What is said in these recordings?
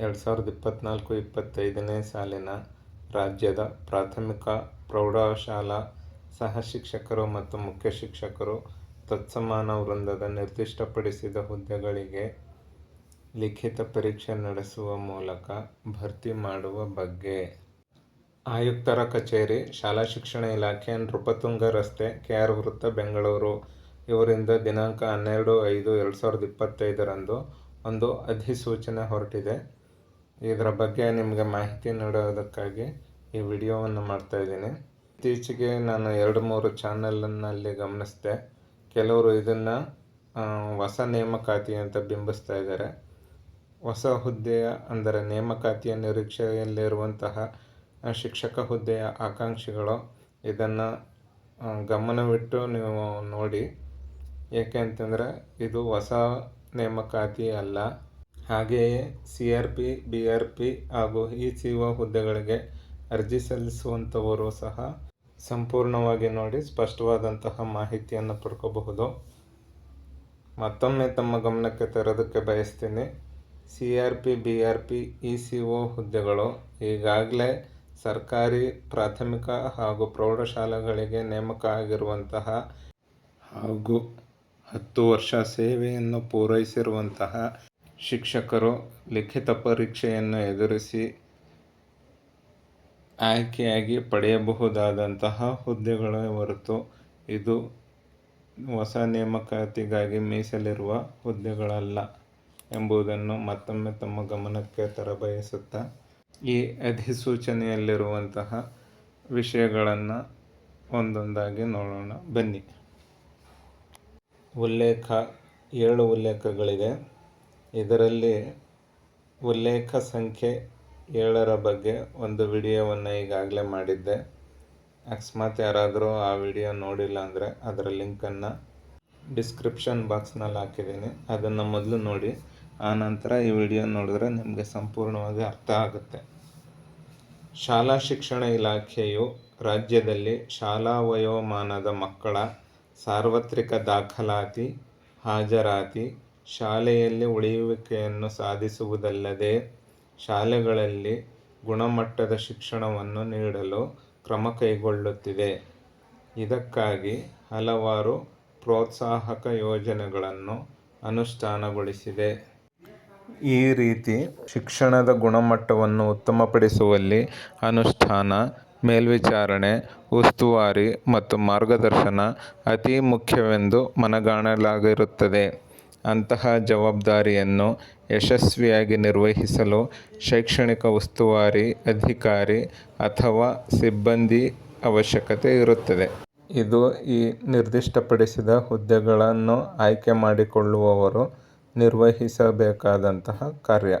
ಎರಡು ಸಾವಿರದ ಇಪ್ಪತ್ತ್ನಾಲ್ಕು ಇಪ್ಪತ್ತೈದನೇ ಸಾಲಿನ ರಾಜ್ಯದ ಪ್ರಾಥಮಿಕ ಪ್ರೌಢಶಾಲಾ ಸಹ ಶಿಕ್ಷಕರು ಮತ್ತು ಮುಖ್ಯ ಶಿಕ್ಷಕರು ತತ್ಸಮಾನ ವೃಂದದ ನಿರ್ದಿಷ್ಟಪಡಿಸಿದ ಹುದ್ದೆಗಳಿಗೆ ಲಿಖಿತ ಪರೀಕ್ಷೆ ನಡೆಸುವ ಮೂಲಕ ಭರ್ತಿ ಮಾಡುವ ಬಗ್ಗೆ. ಆಯುಕ್ತರ ಕಚೇರಿ, ಶಾಲಾ ಶಿಕ್ಷಣ ಇಲಾಖೆ, ನೃಪತುಂಗ ರಸ್ತೆ, ಕೆ ಆರ್ ವೃತ್ತ, ಬೆಂಗಳೂರು. ಇವರಿಂದ ದಿನಾಂಕ ಹನ್ನೆರಡು ಐದು ಎರಡು ಸಾವಿರದ ಇಪ್ಪತ್ತೈದರಂದು ಒಂದು ಅಧಿಸೂಚನೆ ಹೊರಟಿದೆ. ಇದರ ಬಗ್ಗೆ ನಿಮಗೆ ಮಾಹಿತಿ ನೀಡೋದಕ್ಕಾಗಿ ಈ ವಿಡಿಯೋವನ್ನು ಮಾಡ್ತಾ ಇದ್ದೀನಿ. ಇತ್ತೀಚೆಗೆ ನಾನು ಎರಡು ಮೂರು ಚಾನಲ್ನಲ್ಲಿ ಗಮನಿಸಿದೆ. ಕೆಲವರು ಇದನ್ನು ಹೊಸ ನೇಮಕಾತಿ ಅಂತ ಬಿಂಬಿಸ್ತಾ ಇದ್ದಾರೆ. ಹೊಸ ಹುದ್ದೆಯ, ಅಂದರೆ ನೇಮಕಾತಿಯ ನಿರೀಕ್ಷೆಯಲ್ಲಿರುವಂತಹ ಶಿಕ್ಷಕ ಹುದ್ದೆಯ ಆಕಾಂಕ್ಷಿಗಳು ಇದನ್ನು ಗಮನವಿಟ್ಟು ನೀವು ನೋಡಿ. ಏಕೆ ಅಂತಂದರೆ ಇದು ಹೊಸ ನೇಮಕಾತಿ ಅಲ್ಲ. ಹಾಗೆಯೇ C R P, B R P ಹಾಗೂ ಇ ಸಿ ಒ ಹುದ್ದೆಗಳಿಗೆ ಅರ್ಜಿ ಸಲ್ಲಿಸುವಂಥವರು ಸಹ ಸಂಪೂರ್ಣವಾಗಿ ನೋಡಿ ಸ್ಪಷ್ಟವಾದಂತಹ ಮಾಹಿತಿಯನ್ನು ಪಡ್ಕೋಬಹುದು. ಮತ್ತೊಮ್ಮೆ ತಮ್ಮ ಗಮನಕ್ಕೆ ತರೋದಕ್ಕೆ ಬಯಸ್ತೀನಿ. C R P, B R P E C O ಹುದ್ದೆಗಳು ಈಗಾಗಲೇ ಸರ್ಕಾರಿ, ಪ್ರಾಥಮಿಕ ಹಾಗೂ ಪ್ರೌಢಶಾಲೆಗಳಿಗೆ ನೇಮಕ ಆಗಿರುವಂತಹ ಹಾಗೂ ಹತ್ತು ವರ್ಷ ಸೇವೆಯನ್ನು ಪೂರೈಸಿರುವಂತಹ ಶಿಕ್ಷಕರು ಲಿಖಿತ ಪರೀಕ್ಷೆಯನ್ನು ಎದುರಿಸಿ ಆಯ್ಕೆಯಾಗಿ ಪಡೆಯಬಹುದಾದಂತಹ ಹುದ್ದೆಗಳೇ ಹೊರತು ಇದು ಹೊಸ ನೇಮಕಾತಿಗಾಗಿ ಮೀಸಲಿರುವ ಹುದ್ದೆಗಳಲ್ಲ ಎಂಬುದನ್ನು ಮತ್ತೊಮ್ಮೆ ತಮ್ಮ ಗಮನಕ್ಕೆ ತರಬಯಸುತ್ತಾ ಈ ಅಧಿಸೂಚನೆಯಲ್ಲಿರುವಂತಹ ವಿಷಯಗಳನ್ನು ಒಂದೊಂದಾಗಿ ನೋಡೋಣ. ಬನ್ನಿ. ಉಲ್ಲೇಖ, ಏಳು ಉಲ್ಲೇಖಗಳಿದೆ ಇದರಲ್ಲಿ ಉಲ್ಲೇಖ ಸಂಖ್ಯೆ ಏಳರ ಬಗ್ಗೆ ಒಂದು ವಿಡಿಯೋವನ್ನು ಈಗಾಗಲೇ ಮಾಡಿದ್ದೆ. ಅಕಸ್ಮಾತ್ ಯಾರಾದರೂ ಆ ವಿಡಿಯೋ ನೋಡಿಲ್ಲ ಅಂದರೆ ಅದರ ಲಿಂಕನ್ನು ಡಿಸ್ಕ್ರಿಪ್ಷನ್ ಬಾಕ್ಸ್ನಲ್ಲಿ ಹಾಕಿದ್ದೀನಿ. ಅದನ್ನು ಮೊದಲು ನೋಡಿ ಆನಂತರ ಈ ವಿಡಿಯೋ ನೋಡಿದ್ರೆ ನಿಮಗೆ ಸಂಪೂರ್ಣವಾಗಿ ಅರ್ಥ ಆಗುತ್ತೆ. ಶಾಲಾ ಶಿಕ್ಷಣ ಇಲಾಖೆಯು ರಾಜ್ಯದಲ್ಲಿ ಶಾಲಾ ವಯೋಮಾನದ ಮಕ್ಕಳ ಸಾರ್ವತ್ರಿಕ ದಾಖಲಾತಿ, ಹಾಜರಾತಿ ಶಾಲೆಯಲ್ಲಿ ಉಳಿಯುವಿಕೆಯನ್ನು ಸಾಧಿಸುವುದಲ್ಲದೆ ಶಾಲೆಗಳಲ್ಲಿ ಗುಣಮಟ್ಟದ ಶಿಕ್ಷಣವನ್ನು ನೀಡಲು ಕ್ರಮ ಕೈಗೊಳ್ಳುತ್ತಿದೆ. ಇದಕ್ಕಾಗಿ ಹಲವಾರು ಪ್ರೋತ್ಸಾಹಕ ಯೋಜನೆಗಳನ್ನು ಅನುಷ್ಠಾನಗೊಳಿಸಿದೆ. ಈ ರೀತಿ ಶಿಕ್ಷಣದ ಗುಣಮಟ್ಟವನ್ನು ಉತ್ತಮಪಡಿಸುವಲ್ಲಿ ಅನುಷ್ಠಾನ, ಮೇಲ್ವಿಚಾರಣೆ, ಉಸ್ತುವಾರಿ ಮತ್ತು ಮಾರ್ಗದರ್ಶನ ಅತಿ ಮುಖ್ಯವೆಂದು ಮನಗಾಣಲಾಗಿರುತ್ತದೆ. ಅಂತಹ ಜವಾಬ್ದಾರಿಯನ್ನು ಯಶಸ್ವಿಯಾಗಿ ನಿರ್ವಹಿಸಲು ಶೈಕ್ಷಣಿಕ ಉಸ್ತುವಾರಿ, ಅಧಿಕಾರಿ ಅಥವಾ ಸಿಬ್ಬಂದಿ ಅವಶ್ಯಕತೆ ಇರುತ್ತದೆ. ಇದು ಈ ನಿರ್ದಿಷ್ಟಪಡಿಸಿದ ಹುದ್ದೆಗಳನ್ನು ಆಯ್ಕೆ ಮಾಡಿಕೊಳ್ಳುವವರು ನಿರ್ವಹಿಸಬೇಕಾದಂತಹ ಕಾರ್ಯ.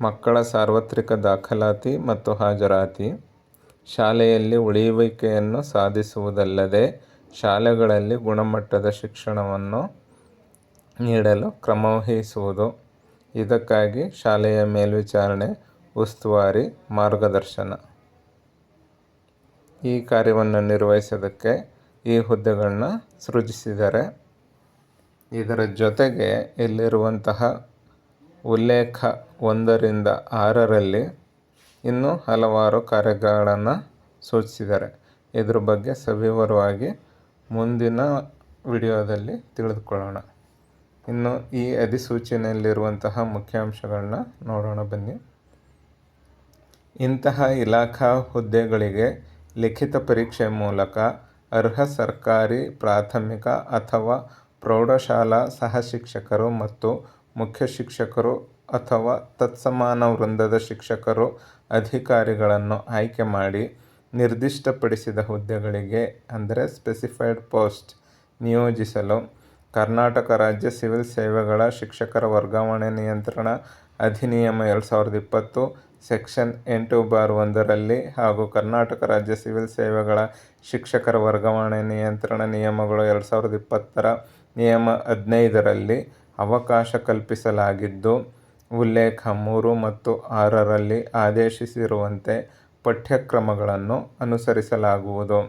ಮಕ್ಕಳ ಸಾರ್ವತ್ರಿಕ ದಾಖಲಾತಿ ಮತ್ತು ಹಾಜರಾತಿ. ಶಾಲೆಯಲ್ಲಿ ಉಳಿಯುವಿಕೆಯನ್ನು ಸಾಧಿಸುವುದಲ್ಲದೆ ಶಾಲೆಗಳಲ್ಲಿ ಗುಣಮಟ್ಟದ ಶಿಕ್ಷಣವನ್ನು ನೀಡಲು ಕ್ರಮವಹಿಸುವುದು ಇದಕ್ಕಾಗಿ ಶಾಲೆಯ ಮೇಲ್ವಿಚಾರಣೆ, ಉಸ್ತುವಾರಿ ಮಾರ್ಗದರ್ಶನ. ಈ ಕಾರ್ಯವನ್ನು ನಿರ್ವಹಿಸೋದಕ್ಕೆ ಈ ಹುದ್ದೆಗಳನ್ನ ಸೃಜಿಸಿದ್ದಾರೆ ಇದರ ಜೊತೆಗೆ ಇಲ್ಲಿರುವಂತಹ ಉಲ್ಲೇಖ ಒಂದರಿಂದ ಆರರಲ್ಲಿ ಇನ್ನೂ ಹಲವಾರು ಕಾರ್ಯಗಳನ್ನು ಸೂಚಿಸಿದ್ದಾರೆ ಇದ್ರ ಬಗ್ಗೆ ಸವಿವರವಾಗಿ ಮುಂದಿನ ವಿಡಿಯೋದಲ್ಲಿ ತಿಳಿದುಕೊಳ್ಳೋಣ. ಇನ್ನು ಈ ಅಧಿಸೂಚನೆಯಲ್ಲಿರುವಂತಹ ಮುಖ್ಯಾಂಶಗಳನ್ನ ನೋಡೋಣ ಬನ್ನಿ. ಇಂತಹ ಇಲಾಖಾ ಹುದ್ದೆಗಳಿಗೆ ಲಿಖಿತ ಪರೀಕ್ಷೆ ಮೂಲಕ ಅರ್ಹ ಸರ್ಕಾರಿ, ಪ್ರಾಥಮಿಕ ಅಥವಾ ಪ್ರೌಢಶಾಲಾ ಸಹ ಶಿಕ್ಷಕರು ಮತ್ತು ಮುಖ್ಯ ಶಿಕ್ಷಕರು ಅಥವಾ ತತ್ಸಮಾನ ವೃಂದದ ಶಿಕ್ಷಕರು ಅಧಿಕಾರಿಗಳನ್ನು ಆಯ್ಕೆ ಮಾಡಿ ನಿರ್ದಿಷ್ಟಪಡಿಸಿದ ಹುದ್ದೆಗಳಿಗೆ, ಅಂದರೆ ಸ್ಪೆಸಿಫೈಡ್ ಪೋಸ್ಟ್, ನಿಯೋಜಿಸಲು ಕರ್ನಾಟಕ ರಾಜ್ಯ ಸಿವಿಲ್ ಸೇವೆಗಳ ಶಿಕ್ಷಕರ ವರ್ಗಾವಣೆ ನಿಯಂತ್ರಣ ಅಧಿನಿಯಮ ಎರಡು ಸಾವಿರದ ಇಪ್ಪತ್ತು, ಸೆಕ್ಷನ್ ಎಂಟು ಬಾರ್ ಒಂದರಲ್ಲಿ ಹಾಗೂ ಕರ್ನಾಟಕ ರಾಜ್ಯ ಸಿವಿಲ್ ಸೇವೆಗಳ ಶಿಕ್ಷಕರ ವರ್ಗಾವಣೆ ನಿಯಂತ್ರಣ ನಿಯಮಗಳು ಎರಡು ಸಾವಿರದ ಇಪ್ಪತ್ತರ ನಿಯಮ ಹದಿನೈದರಲ್ಲಿ ಅವಕಾಶ ಕಲ್ಪಿಸಲಾಗಿದ್ದು, ಉಲ್ಲೇಖ ಮೂರು ಮತ್ತು ಆರರಲ್ಲಿ ಆದೇಶಿಸಿರುವಂತೆ ಪಠ್ಯಕ್ರಮಗಳನ್ನು ಅನುಸರಿಸಲಾಗುವುದು.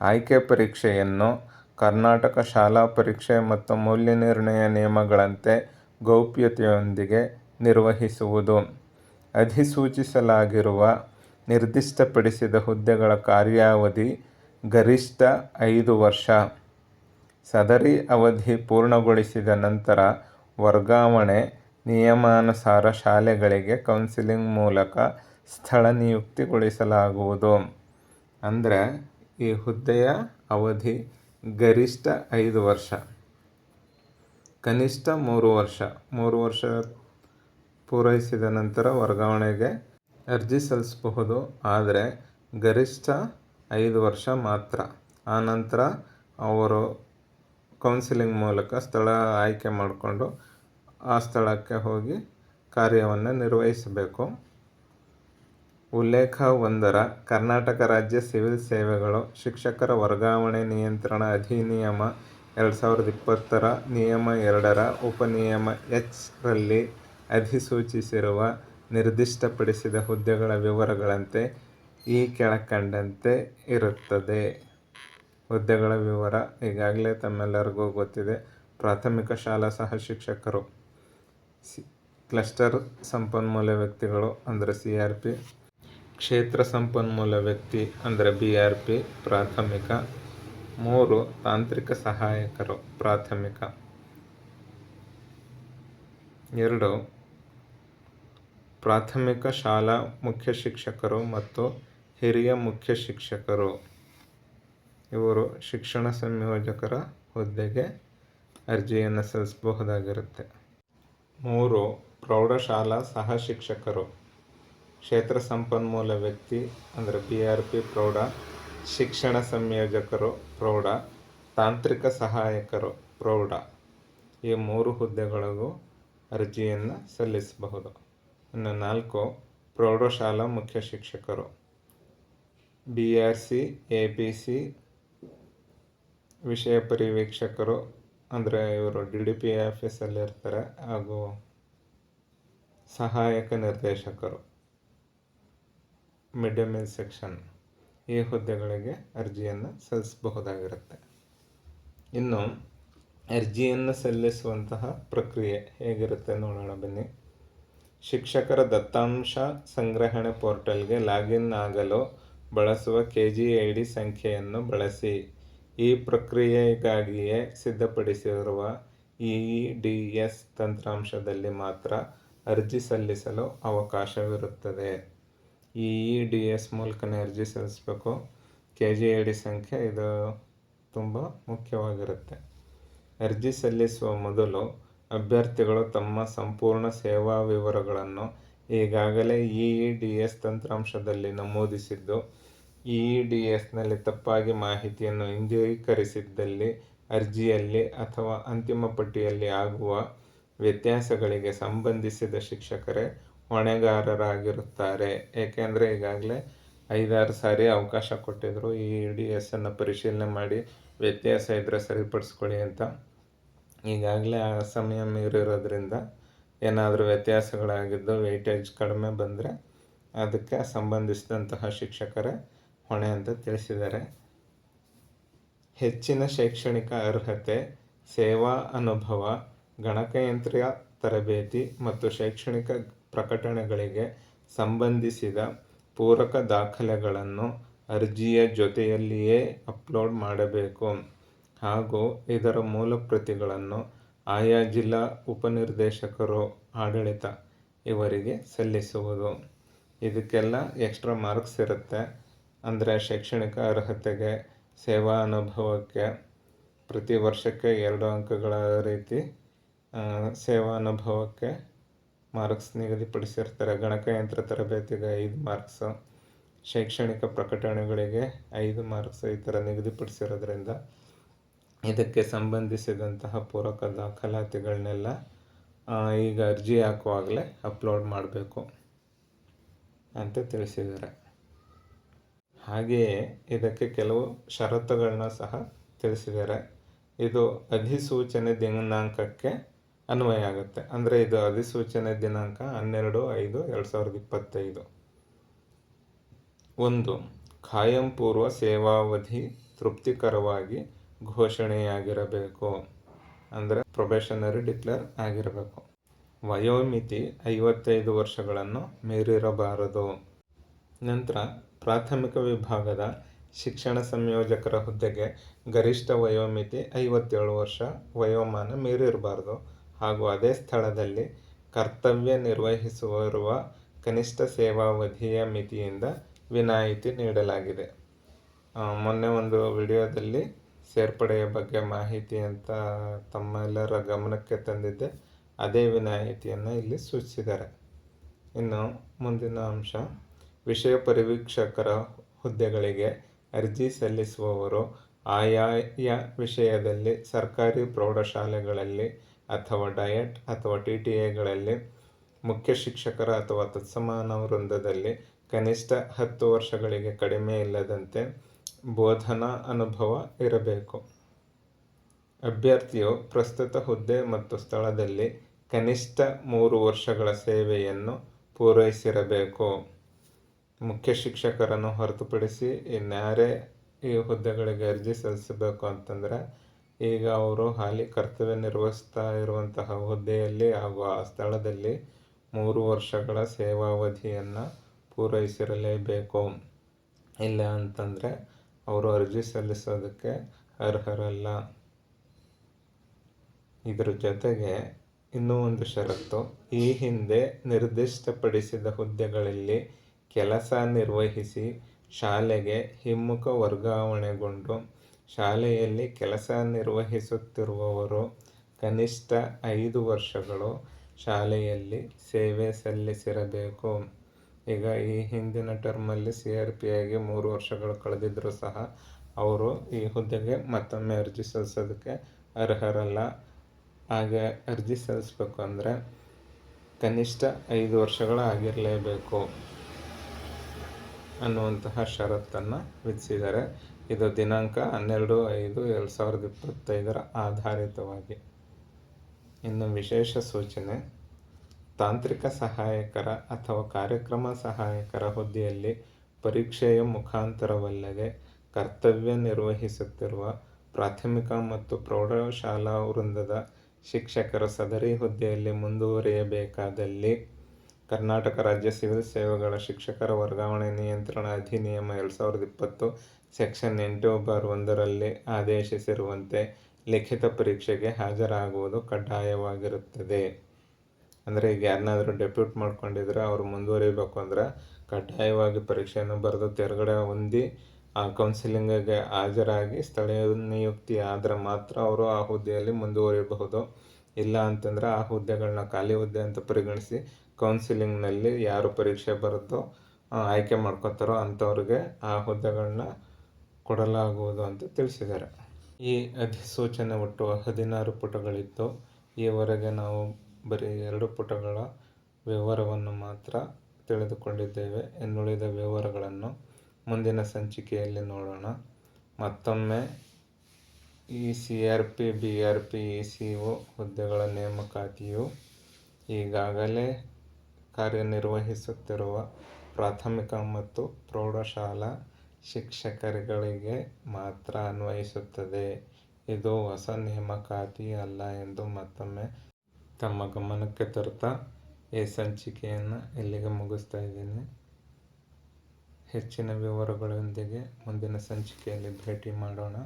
ಆಯ್ಕೆ ಪರೀಕ್ಷೆಯನ್ನು ಕರ್ನಾಟಕ ಶಾಲಾ ಪರೀಕ್ಷೆ ಮತ್ತು ಮೌಲ್ಯನಿರ್ಣಯ ನಿಯಮಗಳಂತೆ ಗೌಪ್ಯತೆಯೊಂದಿಗೆ ನಿರ್ವಹಿಸುವುದು. ಅಧಿಸೂಚಿಸಲಾಗಿರುವ ನಿರ್ದಿಷ್ಟಪಡಿಸಿದ ಹುದ್ದೆಗಳ ಕಾರ್ಯಾವಧಿ ಗರಿಷ್ಠ ಐದು ವರ್ಷ. ಸದರಿ ಅವಧಿ ಪೂರ್ಣಗೊಳಿಸಿದ ನಂತರ ವರ್ಗಾವಣೆ ನಿಯಮಾನುಸಾರ ಶಾಲೆಗಳಿಗೆ ಕೌನ್ಸಿಲಿಂಗ್ ಮೂಲಕ ಸ್ಥಳ ನಿಯುಕ್ತಿಗೊಳಿಸಲಾಗುವುದು ಅಂದರೆ ಈ ಹುದ್ದೆಯ ಅವಧಿ ಗರಿಷ್ಠ ಐದು ವರ್ಷ, ಕನಿಷ್ಠ ಮೂರು ವರ್ಷ. ಮೂರು ವರ್ಷ ಪೂರೈಸಿದ ನಂತರ ವರ್ಗಾವಣೆಗೆ ಅರ್ಜಿ ಸಲ್ಲಿಸಬಹುದು, ಆದರೆ ಗರಿಷ್ಠ ಐದು ವರ್ಷ ಮಾತ್ರ. ಆನಂತರ ಅವರು ಕೌನ್ಸಿಲಿಂಗ್ ಮೂಲಕ ಸ್ಥಳ ಆಯ್ಕೆ ಮಾಡಿಕೊಂಡು ಆ ಸ್ಥಳಕ್ಕೆ ಹೋಗಿ ಕಾರ್ಯವನ್ನು ನಿರ್ವಹಿಸಬೇಕು. ಉಲ್ಲೇಖ ಒಂದರ ಕರ್ನಾಟಕ ರಾಜ್ಯ ಸಿವಿಲ್ ಸೇವೆಗಳು ಶಿಕ್ಷಕರ ವರ್ಗಾವಣೆ ನಿಯಂತ್ರಣ ಅಧಿನಿಯಮ ಎರಡು ಸಾವಿರದ ಇಪ್ಪತ್ತರ ನಿಯಮ ಎರಡರ ಉಪನಿಯಮ ಎಚ್ ರಲ್ಲಿ ಅಧಿಸೂಚಿಸಿರುವ ನಿರ್ದಿಷ್ಟಪಡಿಸಿದ ಹುದ್ದೆಗಳ ವಿವರಗಳಂತೆ ಈ ಕೆಳಕಂಡಂತೆ ಇರುತ್ತದೆ. ಹುದ್ದೆಗಳ ವಿವರ ಈಗಾಗಲೇ ತಮ್ಮೆಲ್ಲರಿಗೂ ಗೊತ್ತಿದೆ. ಪ್ರಾಥಮಿಕ ಶಾಲಾ ಸಹ ಶಿಕ್ಷಕರು. ಸಿ ಕ್ಲಸ್ಟರ್ ಸಂಪನ್ಮೂಲ ವ್ಯಕ್ತಿಗಳು ಅಂದರೆ ಸಿ ಆರ್ ಪಿ ಕ್ಷೇತ್ರ ಸಂಪನ್ಮೂಲ ವ್ಯಕ್ತಿ ಅಂದರೆ ಬಿ ಆರ್ ಪಿ ಪ್ರಾಥಮಿಕ, ಮೂರು ತಾಂತ್ರಿಕ ಸಹಾಯಕರು ಪ್ರಾಥಮಿಕ. ಎರಡು, ಪ್ರಾಥಮಿಕ ಶಾಲಾ ಮುಖ್ಯ ಶಿಕ್ಷಕರು ಮತ್ತು ಹಿರಿಯ ಮುಖ್ಯ ಶಿಕ್ಷಕರು. ಇವರು ಶಿಕ್ಷಣ ಸಂಯೋಜಕರ ಹುದ್ದೆಗೆ ಅರ್ಜಿಯನ್ನು ಸಲ್ಲಿಸಬಹುದಾಗಿರುತ್ತೆ. ಮೂರು, ಪ್ರೌಢಶಾಲಾ ಸಹ ಶಿಕ್ಷಕರು. ಕ್ಷೇತ್ರ ಸಂಪನ್ಮೂಲ ವ್ಯಕ್ತಿ ಅಂದರೆ ಬಿ ಆರ್ ಪಿ ಪ್ರೌಢ, ಶಿಕ್ಷಣ ಸಂಯೋಜಕರು ಪ್ರೌಢ, ತಾಂತ್ರಿಕ ಸಹಾಯಕರು ಪ್ರೌಢ. ಈ ಮೂರು ಹುದ್ದೆಗಳಿಗೂ ಅರ್ಜಿಯನ್ನು ಸಲ್ಲಿಸಬಹುದು. ಇನ್ನು ನಾಲ್ಕು, ಪ್ರೌಢಶಾಲಾ ಮುಖ್ಯ ಶಿಕ್ಷಕರು. B R C A P C ವಿಷಯ ಪರಿವೀಕ್ಷಕರು ಅಂದರೆ ಇವರು ಡಿ ಡಿ ಪಿ ಆಫೀಸಲ್ಲಿರ್ತಾರೆ ಹಾಗೂ ಸಹಾಯಕ ನಿರ್ದೇಶಕರು. ಮಿಡ್ ಡೇ ಸೆಕ್ಷನ್ ಈ ಹುದ್ದೆಗಳಿಗೆ ಅರ್ಜಿಯನ್ನು ಸಲ್ಲಿಸಬಹುದಾಗಿರುತ್ತೆ. ಇನ್ನು ಅರ್ಜಿಯನ್ನು ಸಲ್ಲಿಸುವಂತಹ ಪ್ರಕ್ರಿಯೆ ಹೇಗಿರುತ್ತೆ ನೋಡೋಣ ಬನ್ನಿ. ಶಿಕ್ಷಕರ ದತ್ತಾಂಶ ಸಂಗ್ರಹಣೆ ಪೋರ್ಟಲ್ಗೆ ಲಾಗಿನ್ ಆಗಲು ಬಳಸುವ ಕೆ ಜಿ ಐ ಡಿ ಸಂಖ್ಯೆಯನ್ನು ಬಳಸಿ. ಈ ಪ್ರಕ್ರಿಯೆಗಾಗಿಯೇ ಸಿದ್ಧಪಡಿಸಿರುವ ಇ ಡಿ ಎಸ್ ತಂತ್ರಾಂಶದಲ್ಲಿ ಮಾತ್ರ ಅರ್ಜಿ ಸಲ್ಲಿಸಲು ಅವಕಾಶವಿರುತ್ತದೆ. ಇ ಡಿ ಎಸ್ ಮೂಲಕನೇ ಅರ್ಜಿ ಸಲ್ಲಿಸಬೇಕು. ಕೆ ಜಿ ಐ ಡಿ ಸಂಖ್ಯೆ ಇದು ತುಂಬ ಮುಖ್ಯವಾಗಿರುತ್ತೆ. ಅರ್ಜಿ ಸಲ್ಲಿಸುವ ಮೊದಲು ಅಭ್ಯರ್ಥಿಗಳು ತಮ್ಮ ಸಂಪೂರ್ಣ ಸೇವಾ ವಿವರಗಳನ್ನು ಈಗಾಗಲೇ ಇ ಡಿ ಎಸ್ ತಂತ್ರಾಂಶದಲ್ಲಿ ನಮೂದಿಸಿದ್ದು ಇ ಡಿ ಎಸ್ನಲ್ಲಿ ತಪ್ಪಾಗಿ ಮಾಹಿತಿಯನ್ನು ಹಿಂದೀಕರಿಸಿದ್ದಲ್ಲಿ ಅರ್ಜಿಯಲ್ಲಿ ಅಥವಾ ಅಂತಿಮ ಪಟ್ಟಿಯಲ್ಲಿ ಆಗುವ ವ್ಯತ್ಯಾಸಗಳಿಗೆ ಸಂಬಂಧಿಸಿದ ಶಿಕ್ಷಕರೇ ಹೊಣೆಗಾರರಾಗಿರುತ್ತಾರೆ. ಏಕೆಂದರೆ ಈಗಾಗಲೇ ಐದಾರು ಸಾರಿ ಅವಕಾಶ ಕೊಟ್ಟಿದ್ದರು ಈ ಡಿ ಎಸ್ಸನ್ನು ಪರಿಶೀಲನೆ ಮಾಡಿ ವ್ಯತ್ಯಾಸ ಇದ್ದರೆ ಸರಿಪಡಿಸ್ಕೊಳ್ಳಿ ಅಂತ. ಈಗಾಗಲೇ ಆ ಸಮಯ ಮೀರಿರೋದ್ರಿಂದ ಏನಾದರೂ ವ್ಯತ್ಯಾಸಗಳಾಗಿದ್ದು ವೆಯ್ಟೇಜ್ ಕಡಿಮೆ ಬಂದರೆ ಅದಕ್ಕೆ ಸಂಬಂಧಿಸಿದಂತಹ ಶಿಕ್ಷಕರೇ ಹೊಣೆ ಅಂತ ತಿಳಿಸಿದ್ದಾರೆ. ಹೆಚ್ಚಿನ ಶೈಕ್ಷಣಿಕ ಅರ್ಹತೆ, ಸೇವಾ ಅನುಭವ, ಗಣಕಯಂತ್ರ, ತರಬೇತಿ ಮತ್ತು ಶೈಕ್ಷಣಿಕ ಪ್ರಕಟಣೆಗಳಿಗೆ ಸಂಬಂಧಿಸಿದ ಪೂರಕ ದಾಖಲೆಗಳನ್ನು ಅರ್ಜಿಯ ಜೊತೆಯಲ್ಲಿಯೇ ಅಪ್ಲೋಡ್ ಮಾಡಬೇಕು. ಹಾಗೂ ಇದರ ಮೂಲ ಪ್ರತಿಗಳನ್ನು ಆಯಾ ಜಿಲ್ಲಾ ಉಪನಿರ್ದೇಶಕರು, ಆಡಳಿತ ಇವರಿಗೆ ಸಲ್ಲಿಸುವುದು. ಇದಕ್ಕೆಲ್ಲ ಎಕ್ಸ್ಟ್ರಾ ಮಾರ್ಕ್ಸ್ ಇರುತ್ತೆ. ಅಂದರೆ ಶೈಕ್ಷಣಿಕ ಅರ್ಹತೆಗೆ, ಸೇವಾ ಅನುಭವಕ್ಕೆ, ಪ್ರತಿ ವರ್ಷಕ್ಕೆ ಎರಡು ಅಂಕಗಳ ರೀತಿ ಸೇವಾ ಅನುಭವಕ್ಕೆ ಮಾರ್ಕ್ಸ್ ನಿಗದಿಪಡಿಸಿರ್ತಾರೆ. ಗಣಕಯಂತ್ರ ತರಬೇತಿಗೆ ಐದು ಮಾರ್ಕ್ಸ್, ಶೈಕ್ಷಣಿಕ ಪ್ರಕಟಣೆಗಳಿಗೆ ಐದು ಮಾರ್ಕ್ಸ್ ಈ ಥರ ನಿಗದಿಪಡಿಸಿರೋದ್ರಿಂದ ಇದಕ್ಕೆ ಸಂಬಂಧಿಸಿದಂತಹ ಪೂರಕ ದಾಖಲಾತಿಗಳನ್ನೆಲ್ಲ ಈಗ ಅರ್ಜಿ ಹಾಕುವಾಗಲೇ ಅಪ್ಲೋಡ್ ಮಾಡಬೇಕು ಅಂತ ತಿಳಿಸಿದ್ದಾರೆ. ಹಾಗೆಯೇ ಇದಕ್ಕೆ ಕೆಲವು ಷರತ್ತುಗಳನ್ನ ಸಹ ತಿಳಿಸಿದ್ದಾರೆ. ಇದು ಅಧಿಸೂಚನೆ ದಿನಾಂಕಕ್ಕೆ ಅನ್ವಯ ಆಗುತ್ತೆ. ಅಂದರೆ ಇದು ಅಧಿಸೂಚನೆ ದಿನಾಂಕ ಹನ್ನೆರಡು ಐದು ಎರಡು ಸಾವಿರದ ಇಪ್ಪತ್ತೈದು. ಒಂದು, ಖಾಯಂ ಪೂರ್ವ ಸೇವಾವಧಿ ತೃಪ್ತಿಕರವಾಗಿ ಘೋಷಣೆಯಾಗಿರಬೇಕು. ಅಂದರೆ ಪ್ರೊಬೇಷನರಿ ಡಿಕ್ಲೇರ್ ಆಗಿರಬೇಕು. ವಯೋಮಿತಿ ಐವತ್ತೈದು ವರ್ಷಗಳನ್ನು ಮೀರಿರಬಾರದು. ನಂತರ, ಪ್ರಾಥಮಿಕ ವಿಭಾಗದ ಶಿಕ್ಷಣ ಸಂಯೋಜಕರ ಹುದ್ದೆಗೆ ಗರಿಷ್ಠ ವಯೋಮಿತಿ ಐವತ್ತೇಳು ವರ್ಷ ವಯೋಮಾನ ಮೀರಿರಬಾರ್ದು. ಹಾಗೂ ಅದೇ ಸ್ಥಳದಲ್ಲಿ ಕರ್ತವ್ಯ ನಿರ್ವಹಿಸುವರುವ ಕನಿಷ್ಠ ಸೇವಾವಧಿಯ ಮಿತಿಯಿಂದ ವಿನಾಯಿತಿ ನೀಡಲಾಗಿದೆ. ಮೊನ್ನೆ ಒಂದು ವಿಡಿಯೋದಲ್ಲಿ ಸೇರ್ಪಡೆಯ ಬಗ್ಗೆ ಮಾಹಿತಿ ಅಂತ ತಮ್ಮೆಲ್ಲರ ಗಮನಕ್ಕೆ ತಂದಿದ್ದೆ. ಅದೇ ವಿನಾಯಿತಿಯನ್ನು ಇಲ್ಲಿ ಸೂಚಿಸಿದ್ದಾರೆ. ಇನ್ನು ಮುಂದಿನ ಅಂಶ, ವಿಷಯ ಪರಿವೀಕ್ಷಕರ ಹುದ್ದೆಗಳಿಗೆ ಅರ್ಜಿ ಸಲ್ಲಿಸುವವರು ಆಯಾಯ ವಿಷಯದಲ್ಲಿ ಸರ್ಕಾರಿ ಪ್ರೌಢಶಾಲೆಗಳಲ್ಲಿ ಅಥವಾ ಡಯಟ್ ಅಥವಾ ಟಿ ಟಿ ಎಗಳಲ್ಲಿ ಮುಖ್ಯ ಶಿಕ್ಷಕರ ಅಥವಾ ತತ್ಸಮಾನ ವೃಂದದಲ್ಲಿ ಕನಿಷ್ಠ ಹತ್ತು ವರ್ಷಗಳಿಗೆ ಕಡಿಮೆ ಇಲ್ಲದಂತೆ ಬೋಧನಾ ಅನುಭವ ಇರಬೇಕು. ಅಭ್ಯರ್ಥಿಯು ಪ್ರಸ್ತುತ ಹುದ್ದೆ ಮತ್ತು ಸ್ಥಳದಲ್ಲಿ ಕನಿಷ್ಠ ಮೂರು ವರ್ಷಗಳ ಸೇವೆಯನ್ನು ಪೂರೈಸಿರಬೇಕು. ಮುಖ್ಯ ಶಿಕ್ಷಕರನ್ನು ಹೊರತುಪಡಿಸಿ ಇನ್ಯಾರೇ ಈ ಹುದ್ದೆಗಳಿಗೆ ಅರ್ಜಿ ಸಲ್ಲಿಸಬೇಕು ಅಂತಂದರೆ ಈಗ ಅವರು ಹಾಲಿ ಕರ್ತವ್ಯ ನಿರ್ವಹಿಸ್ತಾ ಇರುವಂತಹ ಹುದ್ದೆಯಲ್ಲಿ ಹಾಗೂ ಆ ಸ್ಥಳದಲ್ಲಿ ಮೂರು ವರ್ಷಗಳ ಸೇವಾವಧಿಯನ್ನು ಪೂರೈಸಿರಲೇಬೇಕು. ಇಲ್ಲ ಅಂತಂದರೆ ಅವರು ಅರ್ಜಿ ಸಲ್ಲಿಸೋದಕ್ಕೆ ಅರ್ಹರಲ್ಲ. ಇದರ ಜೊತೆಗೆ ಇನ್ನೂ ಒಂದು ಷರತ್ತು. ಈ ಹಿಂದೆ ನಿರ್ದಿಷ್ಟಪಡಿಸಿದ ಹುದ್ದೆಗಳಲ್ಲಿ ಕೆಲಸ ನಿರ್ವಹಿಸಿ ಶಾಲೆಗೆ ಹಿಮ್ಮುಖ ವರ್ಗಾವಣೆಗೊಂಡು ಶಾಲೆಯಲ್ಲಿ ಕೆಲಸ ನಿರ್ವಹಿಸುತ್ತಿರುವವರು ಕನಿಷ್ಠ ಐದು ವರ್ಷಗಳು ಶಾಲೆಯಲ್ಲಿ ಸೇವೆ ಸಲ್ಲಿಸಿರಬೇಕು. ಈಗ ಈ ಹಿಂದಿನ ಟರ್ಮಲ್ಲಿ ಸಿ ಆರ್ ಪಿ ಆಗಿ ಮೂರು ವರ್ಷಗಳು ಕಳೆದಿದ್ದರೂ ಸಹ ಅವರು ಈ ಹುದ್ದೆಗೆ ಮತ್ತೊಮ್ಮೆ ಅರ್ಜಿ ಸಲ್ಲಿಸೋದಕ್ಕೆ ಅರ್ಹರಲ್ಲ. ಹಾಗೆ ಅರ್ಜಿ ಸಲ್ಲಿಸ್ಬೇಕು ಅಂದರೆ ಕನಿಷ್ಠ ಐದು ವರ್ಷಗಳು ಆಗಿರಲೇಬೇಕು. ಅನ್ನುವಂತಹ ಷರತ್ತನ್ನು ವಿಧಿಸಿದ್ದಾರೆ. ಇದು ದಿನಾಂಕ ಹನ್ನೆರಡು ಐದು ಎರಡು ಸಾವಿರದ ಇಪ್ಪತ್ತೈದರ ಆಧಾರಿತವಾಗಿ. ಇನ್ನು ವಿಶೇಷ ಸೂಚನೆ, ತಾಂತ್ರಿಕ ಸಹಾಯಕರ ಅಥವಾ ಕಾರ್ಯಕ್ರಮ ಸಹಾಯಕರ ಹುದ್ದೆಯಲ್ಲಿ ಪರೀಕ್ಷೆಯ ಮುಖಾಂತರವಲ್ಲದೆ ಕರ್ತವ್ಯ ನಿರ್ವಹಿಸುತ್ತಿರುವ ಪ್ರಾಥಮಿಕ ಮತ್ತು ಪ್ರೌಢಶಾಲಾ ವೃಂದದ ಶಿಕ್ಷಕರ ಸದರಿ ಹುದ್ದೆಯಲ್ಲಿ ಮುಂದುವರಿಯಬೇಕಾದಲ್ಲಿ ಕರ್ನಾಟಕ ರಾಜ್ಯ ಸಿವಿಲ್ ಸೇವೆಗಳ ಶಿಕ್ಷಕರ ವರ್ಗಾವಣೆ ನಿಯಂತ್ರಣ ಅಧಿನಿಯಮ ಎರಡು ಸಾವಿರದ ಇಪ್ಪತ್ತು, ಸೆಕ್ಷನ್ ಎಂಟು ಬಾರ್ ಒಂದರಲ್ಲಿ ಆದೇಶಿಸಿರುವಂತೆ ಲಿಖಿತ ಪರೀಕ್ಷೆಗೆ ಹಾಜರಾಗುವುದು ಕಡ್ಡಾಯವಾಗಿರುತ್ತದೆ. ಅಂದರೆ ಈಗ ಯಾರನ್ನಾದರೂ ಡೆಪ್ಯೂಟ್ ಮಾಡ್ಕೊಂಡಿದ್ರೆ ಅವರು ಮುಂದುವರಿಬೇಕು ಅಂದ್ರೆ ಕಡ್ಡಾಯವಾಗಿ ಪರೀಕ್ಷೆಯನ್ನು ಬರೆದು ತೆರಗಡೆ ಹೊಂದಿ ಆ ಕೌನ್ಸಿಲಿಂಗ್ಗೆ ಹಾಜರಾಗಿ ಸ್ಥಳೀಯ ನಿಯುಕ್ತಿ ಆದರೆ ಮಾತ್ರ ಅವರು ಆ ಹುದ್ದೆಯಲ್ಲಿ ಮುಂದುವರಿಯಬಹುದು ಇಲ್ಲ ಅಂತಂದ್ರೆ ಆ ಹುದ್ದೆಗಳನ್ನ ಖಾಲಿ ಹುದ್ದೆ ಅಂತ ಪರಿಗಣಿಸಿ ಕೌನ್ಸಿಲಿಂಗ್ನಲ್ಲಿ ಯಾರು ಪರೀಕ್ಷೆ ಬರೆದು ಆಯ್ಕೆ ಮಾಡ್ಕೋತಾರೋ ಅಂಥವ್ರಿಗೆ ಆ ಹುದ್ದೆಗಳನ್ನ ಕೊಡಲಾಗುವುದು ಅಂತ ತಿಳಿಸಿದ್ದಾರೆ. ಈ ಅಧಿಸೂಚನೆ ಒಟ್ಟು ಹದಿನಾರು ಪುಟಗಳಿತ್ತು. ಈವರೆಗೆ ನಾವು ಬರೀ ಎರಡು ಪುಟಗಳ ವಿವರವನ್ನು ಮಾತ್ರ ತಿಳಿದುಕೊಂಡಿದ್ದೇವೆ. ಇನ್ನುಳಿದ ವಿವರಗಳನ್ನು ಮುಂದಿನ ಸಂಚಿಕೆಯಲ್ಲಿ ನೋಡೋಣ. ಮತ್ತೊಮ್ಮೆ ಈ C R P, B R P, E C O ಹುದ್ದೆಗಳ ನೇಮಕಾತಿಯು ಈಗಾಗಲೇ ಕಾರ್ಯನಿರ್ವಹಿಸುತ್ತಿರುವ ಪ್ರಾಥಮಿಕ ಮತ್ತು ಪ್ರೌಢಶಾಲಾ ಶಿಕ್ಷಕರುಗಳಿಗೆ ಮಾತ್ರ ಅನ್ವಯಿಸುತ್ತದೆ. ಇದು ಹೊಸ ನೇಮಕಾತಿ ಅಲ್ಲ ಎಂದು ಮತ್ತೊಮ್ಮೆ ತಮ್ಮ ಗಮನಕ್ಕೆ ತರುತ್ತಾ ಈ ಸಂಚಿಕೆಯನ್ನು ಇಲ್ಲಿಗೆ ಮುಗಿಸ್ತಾ ಇದ್ದೀನಿ. ಹೆಚ್ಚಿನ ವಿವರಗಳೊಂದಿಗೆ ಮುಂದಿನ ಸಂಚಿಕೆಯಲ್ಲಿ ಭೇಟಿ ಮಾಡೋಣ.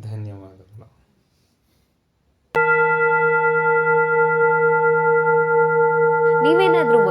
ಧನ್ಯವಾದಗಳು.